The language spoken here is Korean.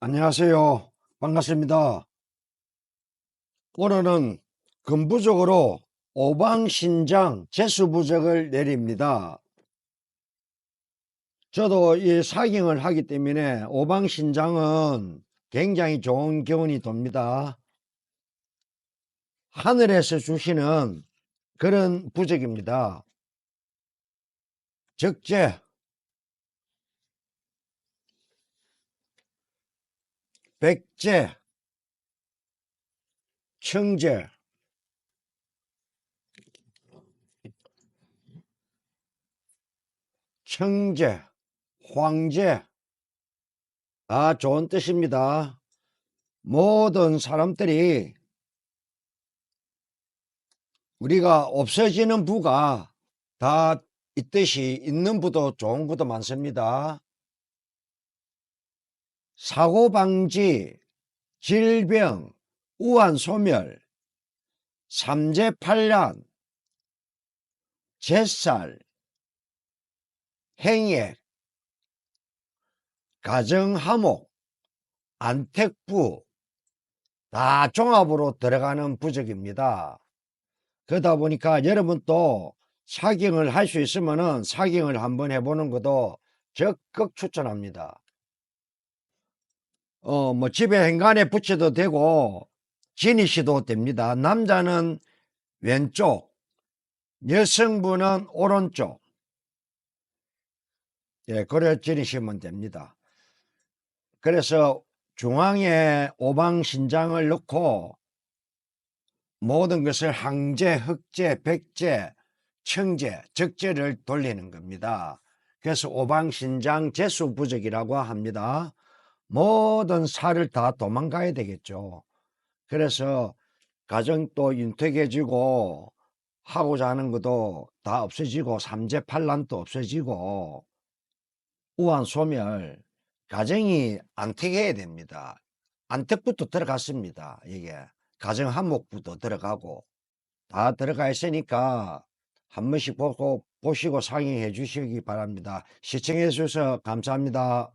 안녕하세요. 반갑습니다. 오늘은 근부적으로 오방신장 재수부적을 내립니다. 저도 이 사경을 하기 때문에 오방신장은 굉장히 좋은 기운이 돕니다. 하늘에서 주시는 그런 부적입니다. 적재, 백제, 청제, 청제, 황제, 다 좋은 뜻입니다. 모든 사람들이 우리가 없어지는 부가 다 있듯이 있는 부도 좋은 부도 많습니다. 사고 방지, 질병, 우한 소멸, 삼재 팔란, 제살, 행액, 가정화목, 안택부 다 종합으로 들어가는 부적입니다. 그러다 보니까 여러분도 사경을 할 수 있으면 은 사경을 한번 해보는 것도 적극 추천합니다. 어, 뭐 집에 행간에 붙여도 되고 지니셔도 됩니다. 남자는 왼쪽, 여성분은 오른쪽. 예, 그래 지니시면 됩니다. 그래서 중앙에 오방신장을 넣고 모든 것을 항제, 흑제, 백제, 청제, 적제를 돌리는 겁니다. 그래서 오방신장 재수부적이라고 합니다. 모든 살을 다 도망가야 되겠죠. 그래서 가정도 윤택해지고 하고자 하는 것도 다 없어지고 삼재팔란도 없어지고 우한 소멸 가정이 안택해야 됩니다. 안택부터 들어갔습니다. 이게 가정 한목부터 들어가고 다 들어가 있으니까 한 번씩 보고 보시고 상의해 주시기 바랍니다. 시청해 주셔서 감사합니다.